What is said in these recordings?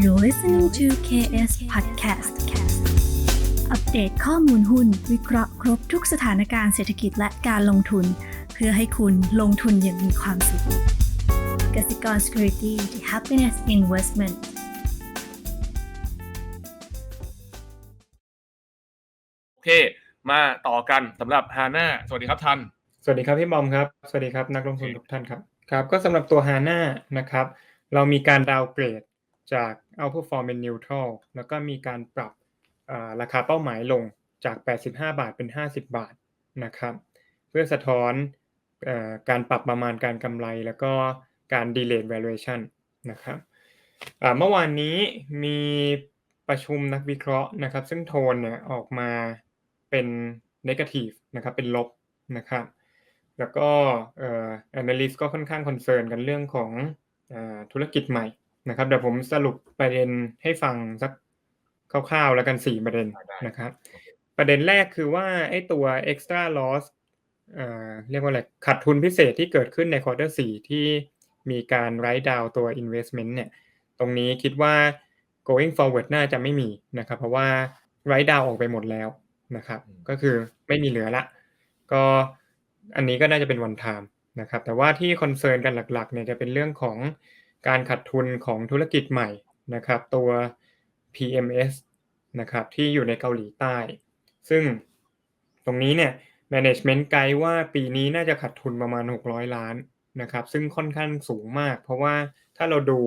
You're listening to KS Podcast อัปเดตข้อมูลหุ้น วิเคราะห์ครบทุกสถานการณ์เศรษฐกิจและการลงทุน เพื่อให้คุณลงทุนอย่างมีความสุขกสิกร Security the Happiness Investment โอเค มาต่อกันสำหรับฮาน่าสวัสดีครับทัน สวัสดีครับพี่บอมครับ สวัสดีครับนักลงทุนทุกท่านครับ ครับ ก็สำหรับตัว HANA นะครับ เรามีการดาวเกรด จาก outperform เป็น neutral แล้วก็มีการปรับราคาเป้าหมายลงจาก 85 บาทเป็น 50 บาทนะครับเพื่อสะท้อนอการปรับประมาณการกำไร แล้วก็การ delayed valuation นะครับเมื่อวานนี้มีประชุมนักวิเคราะห์นะครับ ซึ่งโทนเนี่ยออกมาเป็น negative นะครับเป็นลบนะครับแล้วก็เอ่อ analyst ก็ค่อนข้างคอนเซิร์นกันเรื่องของอธุรกิจใหม่ นะครับเดี๋ยวผมสรุปประเด็นให้ฟังสักคร่าวๆแล้วกัน4ประเด็นได้นะครับ ประเด็นแรกคือว่าไอ้ตัว extra loss เอ่อเรียกว่าอะไรขาดทุนพิเศษที่เกิดขึ้นใน quarter 4ที่มีการ write down ตัว investment เนี่ย ตรงนี้คิดว่า going forward น่าจะไม่มีนะครับ เพราะว่า write down ออกไปหมดแล้วนะครับ ก็คือไม่มีเหลือละ ก็อันนี้ก็น่าจะเป็น one time นะครับ แต่ว่าที่คอนเซิร์นกันหลักๆเนี่ยจะเป็นเรื่องของ การขาดทุนของธุรกิจใหม่นะครับ ตัว PMS นะครับที่อยู่ในเกาหลีใต้ ซึ่งตรงนี้เนี่ย management ไกด์ว่าปีนี้น่าจะขาดทุนประมาณ 600 ล้านนะครับ ซึ่งค่อนข้างสูงมาก เพราะว่าถ้าเราดู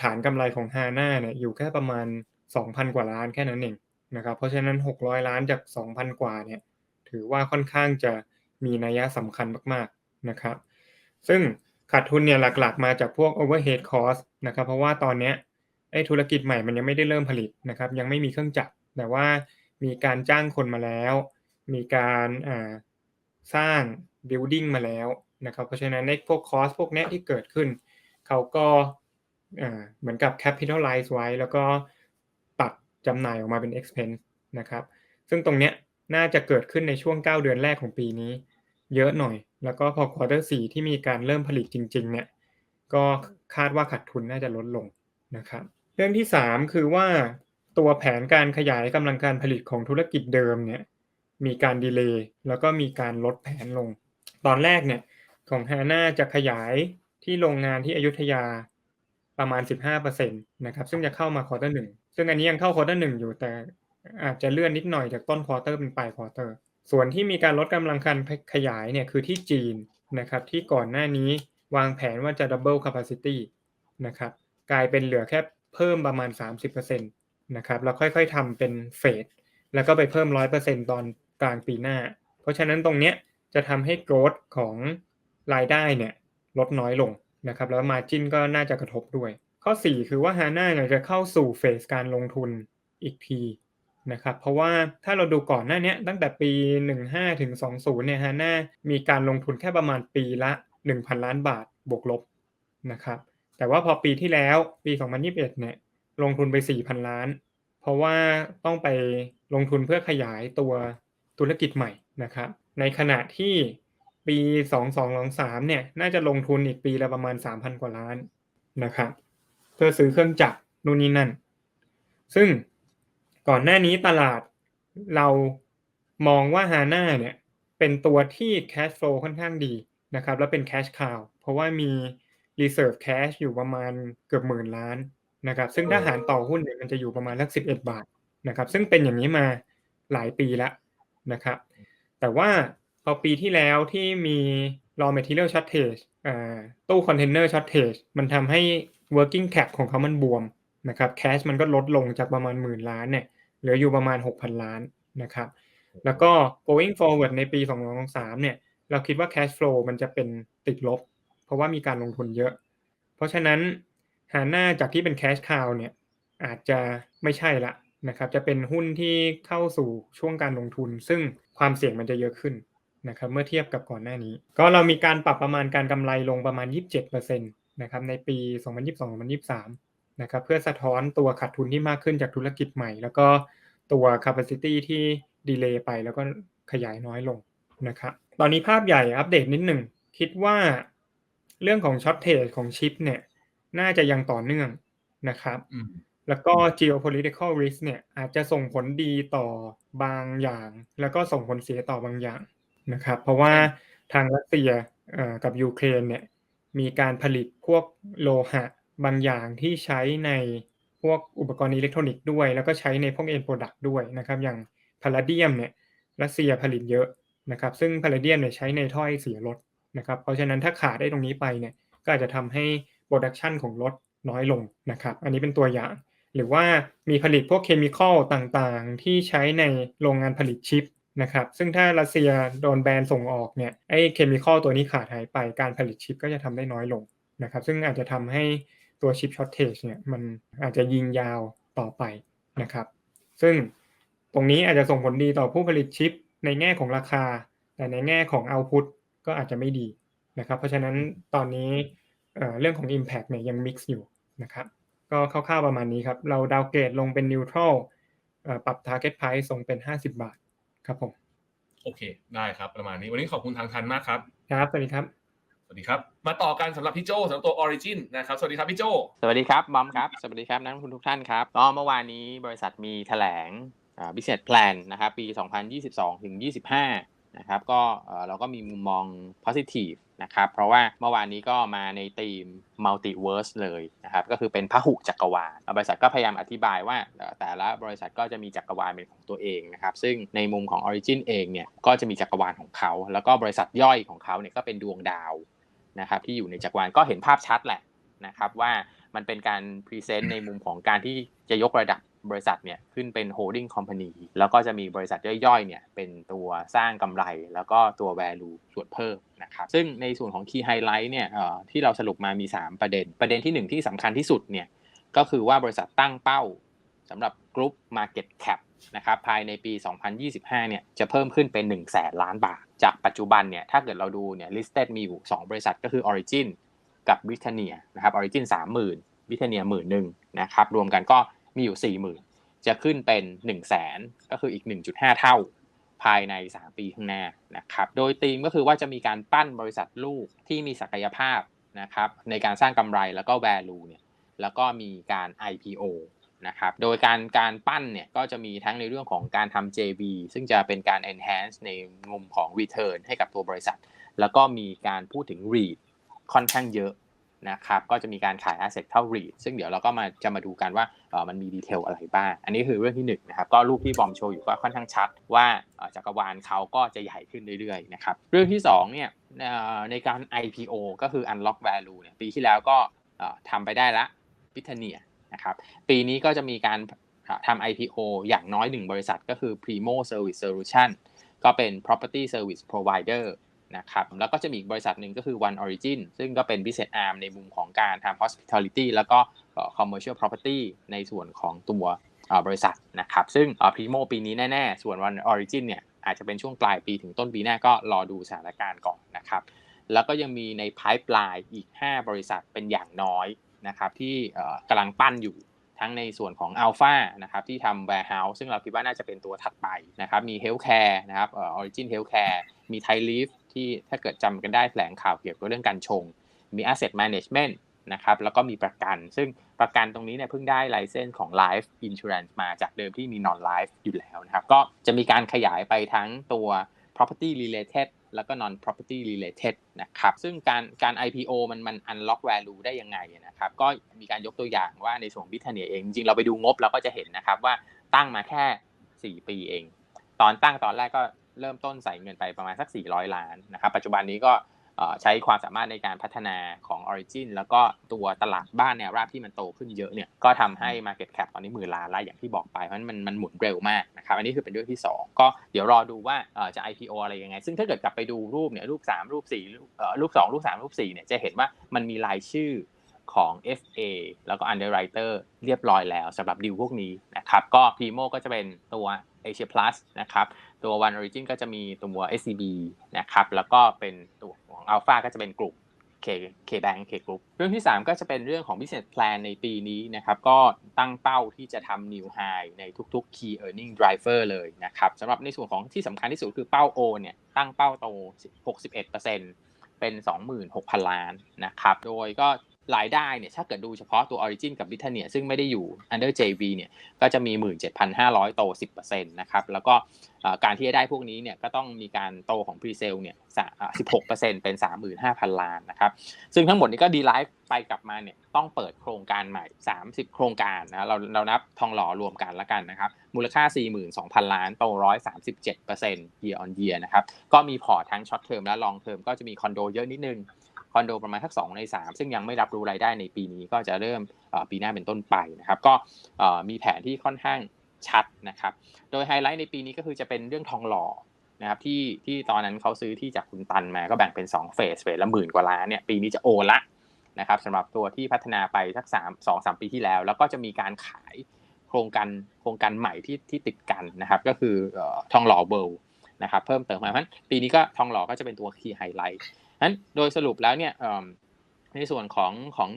ฐานกำไรของ HANA เนี่ยอยู่แค่ประมาณ 2,000 กว่าล้านแค่นั้นเองนะครับ เพราะฉะนั้น 600 ล้านจาก 2,000 กว่าเนี่ยถือว่าค่อนข้างจะมีนัยสำคัญมากๆนะครับ ซึ่ง ขาดทุนเนี่ยหลักๆ มาจากพวก overhead cost นะครับ เพราะว่าตอนเนี้ยไอ้ธุรกิจใหม่มันยังไม่ได้เริ่มผลิตนะครับ ยังไม่มีเครื่องจักรแต่ว่ามีการจ้างคนมาแล้ว มีการสร้าง building มาแล้วนะครับ เพราะฉะนั้นไอ้พวก cost พวกนี้ที่เกิดขึ้น เขาก็เหมือนกับ capitalize ไว้ แล้วก็ตัดจำหน่ายออกมาเป็น expense นะครับ ซึ่งตรงเนี้ยน่าจะเกิดขึ้นในช่วง 9 เดือนแรกของปีนี้ เยอะหน่อย แล้วก็พอ quarter 4ที่มีการเริ่มผลิตจริง ๆ เนี่ย ก็คาดว่าขาดทุนน่าจะลดลงนะครับ เรื่องที่ 3 คือว่าตัวแผนการขยายกำลังการผลิตของธุรกิจเดิมเนี่ยมีการดีเลย์แล้วก็มีการลดแผนลง ตอนแรกเนี่ยของ HANA จะขยายที่โรงงานที่อยุธยาประมาณ 15%นะครับซึ่งจะเข้ามาควอเตอร์หนึ่งซึ่งอันนี้ยังเข้าควอเตอร์หนึ่งอยู่แต่อาจจะเลื่อนนิดหน่อยจากต้นควอเตอร์เป็นปลายควอเตอร์ ส่วนที่มีการลดกำลังการขยายเนี่ยคือที่จีนนะครับที่ก่อนหน้านี้วางแผนว่าจะ double capacity นะครับกลายเป็นเหลือแค่เพิ่มประมาณ 30%นะครับแล้วค่อยๆทำเป็นเฟสแล้วก็ไปเพิ่ม 100%ตอนกลางปีหน้า เพราะฉะนั้นตรงเนี้ยจะทำให้ growth ของรายได้เนี่ยลดน้อยลงนะครับแล้ว margin ก็น่าจะกระทบด้วย ข้อ 4 คือว่า HANA เนี่ยจะเข้าสู่เฟสการลงทุนอีกที นะครับเพราะว่าถ้าเราดูก่อนหน้านี้ตั้งแต่ปี 15ถึง20เนี่ย HANA มีการลงทุนแค่ประมาณปีละ 1,000 ล้านบาทบวกลบนะครับแต่ว่าพอปีที่แล้วปี 2021เนี่ยลงทุนไป 4,000 ล้าน เพราะว่าต้องไปลงทุนเพื่อขยายตัวธุรกิจใหม่นะครับในขณะที่ปี 2223เนี่ยน่าจะลงทุนอีกปีละประมาณ 3,000 กว่าล้านนะครับเพื่อซื้อเครื่องจักรนู่นนี่นั่น ซึ่ง ก่อนหน้านี้ตลาดเรามองว่า HANA เนี่ยเป็นตัวที่ cash flow ค่อนข้างดีนะครับแล้วเป็น cash cow เพราะว่ามี reserve cash อยู่ประมาณเกือบหมื่นล้านนะครับซึ่งถ้าหารต่อหุ้นเนี่ยมันจะอยู่ประมาณสัก11บเอ็ดบาทนะครับซึ่งเป็นอย่างนี้มาหลายปีแล้วนะครับแต่ว่าพอปีที่แล้วที่มี raw material shortage ตู้คอนเทนเนอร์ shortage มันทำให้ working cap ของเขามันบวมนะครับ cash มันก็ลดลงจากประมาณหมื่นล้านเนี่ย ลืออยู่ประมาณ 6,000 ล้านนะครับ แล้วก็ going forward ในปี 2023เนี่ย เราคิดว่า cash flow มันจะเป็นติดลบ เพราะว่ามีการลงทุนเยอะ เพราะฉะนั้น HANA จากที่เป็น cash cow เนี่ยอาจจะไม่ใช่ละนะครับ จะเป็นหุ้นที่เข้าสู่ช่วงการลงทุน ซึ่งความเสี่ยงมันจะเยอะขึ้นนะครับ เมื่อเทียบกับก่อนหน้านี้ ก็เรามีการปรับประมาณการกำไรลงประมาณ 27%นะครับในปี 2022-2023 นะครับเพื่อสะท้อนตัวขาดทุนที่มากขึ้นจากธุรกิจใหม่ แล้วก็ตัว capacity ที่ดีเลย์ไปแล้วก็ขยายน้อยลงนะครับตอนนี้ภาพใหญ่อัปเดตนิดหนึ่งคิดว่าเรื่องของช็อตเทรดของชิปเนี่ยน่าจะยังต่อเนื่องนะครับอืมแล้วก็ geopolitical risk เนี่ยอาจจะส่งผลดีต่อบางอย่าง แล้วก็ส่งผลเสียต่อบางอย่างนะครับเพราะว่าทางรัสเซียเอ่อกับยูเครนเนี่ยมีการผลิตพวกโลหะ บางอย่างที่ใช้ในพวกอุปกรณ์อิเล็กทรอนิกส์ด้วย แล้วก็ใช้ในพวก end product ด้วยนะครับอย่างพาราเดียมเนี่ยรัสเซียผลิตเยอะนะครับซึ่งพาราเดียมเนี่ยใช้ในถ้อยเสียรถนะครับเพราะฉะนั้นถ้าขาดได้ตรงนี้ไปเนี่ยก็อาจจะทำให้โปรดักชันของรถน้อยลงนะครับอันนี้เป็นตัวอย่าง หรือว่ามีผลิตพวกเคมีคอลต่างๆ ที่ใช้ในโรงงานผลิตชิปนะครับซึ่งถ้ารัสเซียโดนแบนส่งออกเนี่ยไอ้เคมีคอลตัวนี้ขาดหายไปการผลิตชิปก็จะทำได้น้อยลงนะครับซึ่งอาจจะทำให้ ตัวชิปช็อตเทจเนี่ยมันอาจจะยิงยาวต่อไปนะครับ ซึ่งตรงนี้อาจจะส่งผลดีต่อผู้ผลิตชิปในแง่ของราคา แต่ในแง่ของเอาพุตก็อาจจะไม่ดีนะครับ เพราะฉะนั้นตอนนี้เอ่อเรื่องของ Impact เนี่ยยัง mix อยู่นะครับก็คร่าวๆประมาณนี้ครับ เราดาวเกรดลงเป็น neutral เอ่อปรับ target price ส่งเป็น 50 บาทครับผม โอเค ได้ครับประมาณนี้ วันนี้ขอบคุณทางทันมากครับ ครับ สวัสดีครับ สวัสดีครับ มาต่อกันสำหรับพี่โจสำหรับตัว Origin นะครับ สวัสดีครับพี่โจ สวัสดีครับบอมครับ สวัสดีครับนักลงทุนทุกท่านครับก็เมื่อวานนี้บริษัทมีแถลงอ่า business plan นะครับ ปี 2022 ถึง 25 นะครับ ก็เออเราก็มีมุมมอง positive นะครับ เพราะว่าเมื่อวานนี้ก็มาในธีม multiverse เลยนะครับ ก็คือเป็นพหุจักรวาล บริษัทก็พยายามอธิบายว่า แต่ละบริษัทก็จะมีจักรวาลเป็นของตัวเองนะครับ ซึ่งในมุมของ Origin เองเนี่ย ก็จะมีจักรวาลของเขา แล้วก็บริษัทย่อยของเขาเนี่ยก็เป็นดวงดาว นะครับที่อยู่ในจักรวาลก็เห็นภาพชัดแหละนะครับว่ามันเป็นการพรีเซนต์ในมุมของการที่จะยกระดับบริษัทเนี่ยขึ้นเป็น holding company แล้วก็จะมีบริษัทย่อยๆเนี่ยเป็นตัวสร้างกำไร แล้วก็ตัว value ส่วนเพิ่มนะครับซึ่งในส่วนของ key highlight เนี่ยที่เราสรุปมามี 3 ประเด็น ประเด็นที่ 1 ที่สำคัญที่สุดเนี่ยก็คือว่าบริษัทตั้งเป้าสำหรับ group market cap นะครับภายในปี 2025 เนี่ยจะเพิ่มขึ้นเป็น 1 0 0 0 0แสนล้านบาท จากปัจจุบันเนี่ยถ้าเกิดเราดูเนี่ย listed มีอยู่ 2 บริษัทก็คือ Origin กับ Britannia นะครับ Origin 30,000 Britannia หมื่นหนึ่งนะครับรวมกันก็มีอยู่ 40,000 จะขึ้นเป็น 1 0 0 0 0แสนก็คืออีก 1.5 เท่า ภายใน 3 ปีข้างหน้านะครับโดยธีมก็คือว่าจะมีการปั้นบริษัทลูกที่มีศักยภาพนะครับในการสร้างกำไรแล้วก็ value เนี่ยแล้วก็มีการ IPO นะครับ โดยการการปั้นเนี่ยก็จะมีทั้งในเรื่องของการทำ JV ซึ่งจะเป็นการ enhance ในมุมของ return ให้กับตัวบริษัท แล้วก็มีการพูดถึง REIT ค่อนข้างเยอะนะครับ ก็จะมีการขาย asset เข้า REIT ซึ่งเดี๋ยวเราก็มาจะมาดูกันว่ามันมีดีเทลอะไรบ้าง อันนี้คือเรื่องที่หนึ่งนะครับ ก็รูปที่บอมโชว์อยู่ก็ค่อนข้างชัดว่าจักรวาลเขาก็จะใหญ่ขึ้นเรื่อยๆนะครับ เรื่องที่สองเนี่ยในการ IPO ก็คือ unlock value เนี่ยปีที่แล้วก็ทำไปได้ละพิทเนีย นะครับปีนี้ก็จะมีการทำ IPO อย่างน้อยหนึ่งบริษัทก็คือ Primo Service Solution ก็เป็น property service provider นะครับแล้วก็จะมีอีกบริษัทหนึ่งก็คือ One Origin ซึ่งก็เป็น business arm ในมุมของการทำ hospitality แล้วก็ commercial property ในส่วนของตัวบริษัทนะครับซึ่ง Primo ปีนี้แน่ ๆ ส่วน One Origin เนี่ยอาจจะเป็นช่วงปลายปีถึงต้นปีหน้าก็รอดูสถานการณ์ก่อนนะครับแล้วก็ยังมีใน pipeline อีก 5 บริษัทเป็นอย่างน้อย นะครับที่กำลังปั้นอยู่ทั้งในส่วนของ Alpha นะครับที่ทำ warehouse ซึ่งเราคิดว่าน่าจะเป็นตัวถัดไปนะครับมี healthcare นะครับออ origin healthcare มี Thai Leaf ที่ถ้าเกิดจำกันได้แถลงข่าวเกี่ยวกับเรื่องการชง มี asset management นะครับแล้วก็มีประกัน ซึ่งประกันตรงนี้เนี่ยเพิ่งได้ไลเซนส์ของ life insurance มาจากเดิมที่มี non life อยู่แล้วนะครับก็จะมีการขยายไปทั้งตัว property related แล้วก็ non property related นะครับซึ่งการการ IPO มันมัน unlock value ได้ยังไงนะครับก็มีการยกตัวอย่างว่าในส่วนบิทเนียเองจริงเราไปดูงบเราก็จะเห็นนะครับว่าตั้งมาแค่ 4 ปีเอง ตอนตั้งตอนแรกก็เริ่มต้นใส่เงินไปประมาณสัก 400 ล้านนะครับปัจจุบันนี้ก็ ใช้ความสามารถในการพัฒนาของ Origin แล้วก็ตัวตลาดบ้านแนวราบที่มันโตขึ้นเยอะเนี่ยก็ทำให้ Market Cap ตอนนี้หมื่นล้านแล้วอย่างที่บอกไปเพราะฉะนั้นมันมันหมุนเร็วมากนะครับอันนี้คือเป็นเรื่องที่ 2 ก็เดี๋ยวรอดูว่าเอ่อจะ IPO อะไรยังไง ซึ่งถ้าเกิดกลับไปดูรูปเนี่ยรูป 3 รูป4รูปเอ่อรูป 2 รูป 3 รูป4เนี่ยจะเห็นว่ามันมีรายชื่อของ FA แล้วก็ Underwriter เรียบร้อยแล้วสำหรับดีลพวกนี้นะครับก็ Primo ก็จะเป็นตัว Asia Plus นะครับตัว One Origin ก็จะมีตัว SCB นะครับแล้วก็เป็นตัว อัลฟาก็จะเป็นกลุ่ม K K Bank K Group เรื่องที่ 3 ก็จะเป็นเรื่องของ business plan ในปีนี้นะครับก็ตั้งเป้าที่จะทำ new high ในทุกๆ key earning driver เลยนะครับสำหรับในส่วนของที่สำคัญที่สุดคือเป้า O เนี่ยตั้งเป้าโต 61%เป็น 26,000 ล้านนะครับโดยก็ รายได้เนี่ยถ้าเกิดดูเฉพาะตัว Origin กับ Britannia ซึ่งไม่ได้อยู่ under JV เนี่ยก็จะมี 17,500 โต 10%นะครับแล้วก็การที่จะได้พวกนี้เนี่ยก็ต้องมีการโตของ Pre-sale เนี่ย 16%เป็น 35,000 ล้านนะครับซึ่งทั้งหมดนี้ก็ดีไลฟ์ไปกลับมาเนี่ยต้องเปิดโครงการใหม่ 30 โครงการนะเราเรานับทองหล่อรวมกันแล้วกันนะครับมูลค่า 42,000 ล้านโต 137% year on year นะครับก็มีพอร์ตทั้ง short term และ long term ก็จะมีคอนโดเยอะนิดนึง อนโดประมาณทัก2ใน 3 ซึ่งยังไม่รับรู้รายได้ในปีนี้ก็จะเริ่มปีหน้าเป็นต้นไปนะครับ ก็มีแผนที่ค่อนข้างชัดนะครับ โดยไฮไลท์ในปีนี้ก็คือจะเป็นเรื่องทองหล่อนะครับที่ที่ตอนนั้นเขาซื้อที่จากคุณตันมาก็แบ่งเป็น2เฟสเฟสละหมื่นกว่าล้านเนี่ยปีนี้จะโอละนะครับสำหรับตัวที่พัฒนาไปสัก3 2 3ปีที่แล้ว แล้วก็จะมีการขายโครงการโครงการใหม่ที่ที่ติดกันนะครับ ก็คือทองหล่อเวิลด์นะครับเพิ่มเติมมาเพราะปีนี้ก็ทองหล่อก็จะเป็นตัวคีย์ไฮไลท์ นั้นโดยสรุปแล้วเนี่ยในส่วนของของ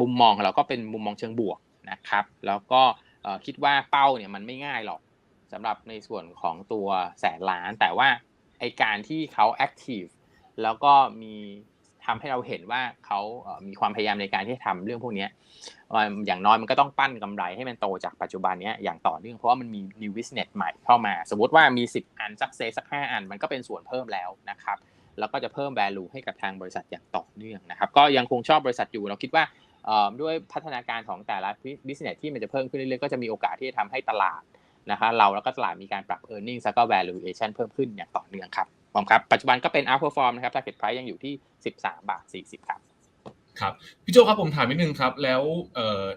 มุมมองเราก็เป็นมุมมองเชิงบวกนะครับ แล้วก็คิดว่าเป้าเนี่ยมันไม่ง่ายหรอกสำหรับในส่วนของตัวแสนล้าน แต่ว่าไอการที่เขาแอคทีฟแล้วก็มีทำให้เราเห็นว่าเขามีความพยายามในการที่จะทำเรื่องพวกนี้อย่างน้อยมันก็ต้องปั้นกำไรให้มันโตจากปัจจุบันนี้อย่างต่อเนื่องเพราะว่ามันมี new business ใหม่เข้ามา สมมติว่ามี 10 อันสักเซสัก 5 อัน มันก็เป็นส่วนเพิ่มแล้วนะครับ แล้วก็จะเพิ่ม value ให้กับทางบริษัทอย่างต่อเนื่องนะครับ ก็ยังคงชอบบริษัทอยู่ เราคิดว่าด้วยพัฒนาการของแต่ละ business ที่มันจะเพิ่มขึ้นเรื่อยๆ ก็จะมีโอกาสที่จะทำให้ตลาดนะคะเราแล้วก็ตลาดมีการปรับ e a r n i n g แล้วก็ valuation เพิ่มขึ้นอย่างต่อเนื่องครับผมครับ ปัจจุบันก็เป็น outperform นะครับ target price ยังอยู่ที่ 13 บาท 40 ครับ ครับพี่โจครับผมถามนิดนึงครับ แล้ว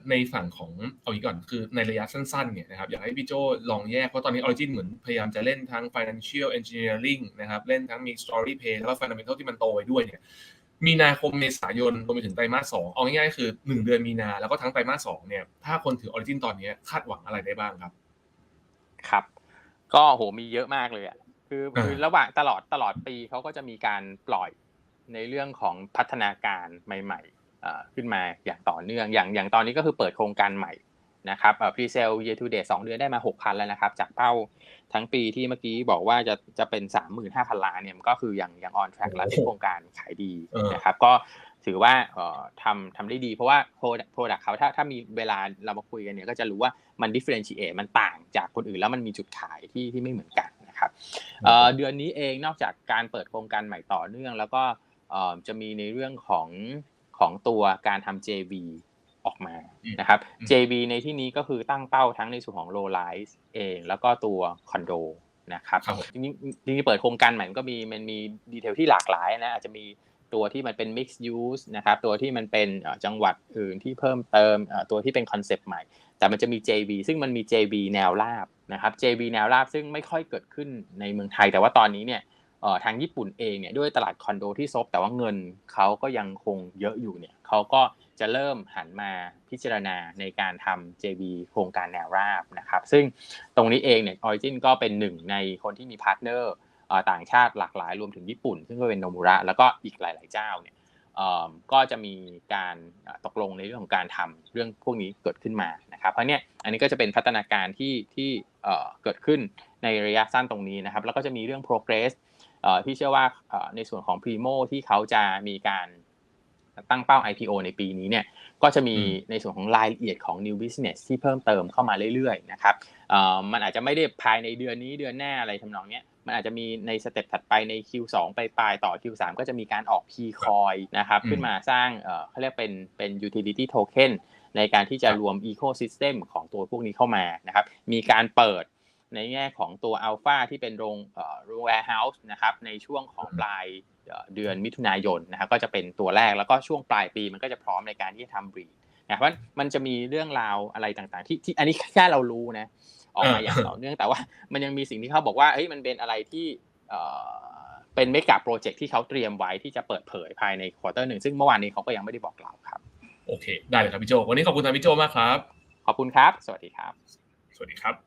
ในฝั่งของเอาอีกก่อนคือในระยะสั้นๆเนี่ยนะครับอยากให้พี่โจลองแยกเพราะตอนนี้ Origin เหมือนพยายามจะเล่นทั้ง financial engineering นะครับเล่นทั้งมี story play แล้วก็ fundamental ที่มันโตไปด้วยเนี่ยมีนาคมเมษายนรวมไปถึงไตรมาสสองเอาง่ายๆคือ 1 เดือนมีนาแล้วก็ทั้งไตรมาสสองเนี่ยถ้าคนถือ Origin ตอนนี้คาดหวังอะไรได้บ้างครับ ครับ ก็โหมีเยอะมากเลยอะคือคือระหว่างตลอดตลอดปีเขาก็จะมีการปล่อย ในเรื่องของพัฒนาการใหม่ๆขึ้นมาอย่างต่อเนื่องอย่างอย่างตอนนี้ก็คือเปิดโครงการใหม่นะครับพรีเซล year to date 2เดือนได้มา 6,000 แล้วนะครับ จากเป้าทั้งปีที่เมื่อกี้บอกว่าจะจะเป็น 35,000 ล้านเนี่ยมันก็คือยังยัง on track แล้วที่โครงการขายดีนะครับ ก็ถือว่าทำทำได้ดีเพราะว่า product เขาถ้าถ้ามีเวลาเรามาคุยกันเนี่ยก็จะรู้ว่ามัน differentiate มันต่างจากคนอื่นแล้วมันมีจุดขายที่ที่ไม่เหมือนกันนะครับเดือนนี้เองนอกจากการเปิดโครงการใหม่ต่อเนื่องแล้วก็ จะมีในเรื่องของของตัวการทำ JV ออกมานะครับ JV ในที่นี้ก็คือตั้งเป้าทั้งในส่วนของ low rise เอง แล้วก็ตัวคอนโดนะครับจริงจริงเปิดโครงการใหม่มันก็มีมันมีดีเทลที่หลากหลายนะอาจจะมีตัวที่มันเป็น mixed use นะครับตัวที่มันเป็นจังหวัดอื่นที่เพิ่มเติมตัวที่เป็นคอนเซปต์ใหม่ แต่มันจะมี JV ซึ่งมันมี JV แนวราบนะครับ JV แนวราบซึ่งไม่ค่อยเกิดขึ้นในเมืองไทย แต่ว่าตอนนี้เนี่ย ทางญี่ปุ่นเองเนี่ยด้วยตลาดคอนโดที่ซบแต่ว่าเงินเขาก็ยังคงเยอะอยู่เนี่ยเขาก็จะเริ่มหันมาพิจารณาในการทำ JV โครงการแนวราบนะครับ ซึ่งตรงนี้เองเนี่ย Origin ก็เป็นหนึ่งในคนที่มีพาร์ทเนอร์ต่างชาติหลากหลายรวมถึงญี่ปุ่น ซึ่งก็เป็นโนมุระแล้วก็อีกหลาย ๆ เจ้าเนี่ยก็จะมีการตกลงในเรื่องของการทำเรื่องพวกนี้เกิดขึ้นมานะครับ เพราะเนี่ยอันนี้ก็จะเป็นพัฒนาการที่ที่เกิดขึ้นในระยะสั้นตรงนี้นะครับ แล้วก็จะมีเรื่อง progress ที่เชื่อว่าในส่วนของ Primo ที่เขาจะมีการตั้งเป้า IPO ในปีนี้เนี่ยก็จะมีในส่วนของรายละเอียดของ new business ที่เพิ่มเติมเข้ามาเรื่อยๆนะครับมันอาจจะไม่ได้ภายในเดือนนี้เดือนหน้าอะไรทำนองนี้มันอาจจะมีในสเต็ปถัดไปใน Q2 ไปปลายต่อ Q3 ก็จะมีการออก P coin นะครับขึ้นมาสร้างเขาเรียกเป็นเป็น utility token ในการที่จะรวม ecosystem ของตัวพวกนี้เข้ามานะครับมีการเปิด ในแง่ของตัว Alpha ที่เป็นโรงโรง warehouse นะครับในช่วงของปลายเดือนมิถุนายนนะครับก็จะเป็นตัวแรกแล้วก็ช่วงปลายปีมันก็จะพร้อมในการที่จะทำบรีดนะเพราะมันจะมีเรื่องราวอะไรต่างๆ ที่ที่อันนี้แค่เรารู้นะออกมาอย่างต่อเนื่องแต่ว่ามันยังมีสิ่งที่เขาบอกว่าเฮ้ยมันเป็นอะไรที่เป็นเมกะโปรเจกต์ที่เขาเตรียมไว้ที่จะเปิดเผยภายในควอเตอร์หนึ่งซึ่งเมื่อวานนี้เขาก็ยังไม่ได้บอกเราครับ โอเค ได้เลยครับพี่โจ วันนี้ขอบคุณทางพี่โจมากครับ ขอบคุณครับ สวัสดีครับ สวัสดีครับโอเค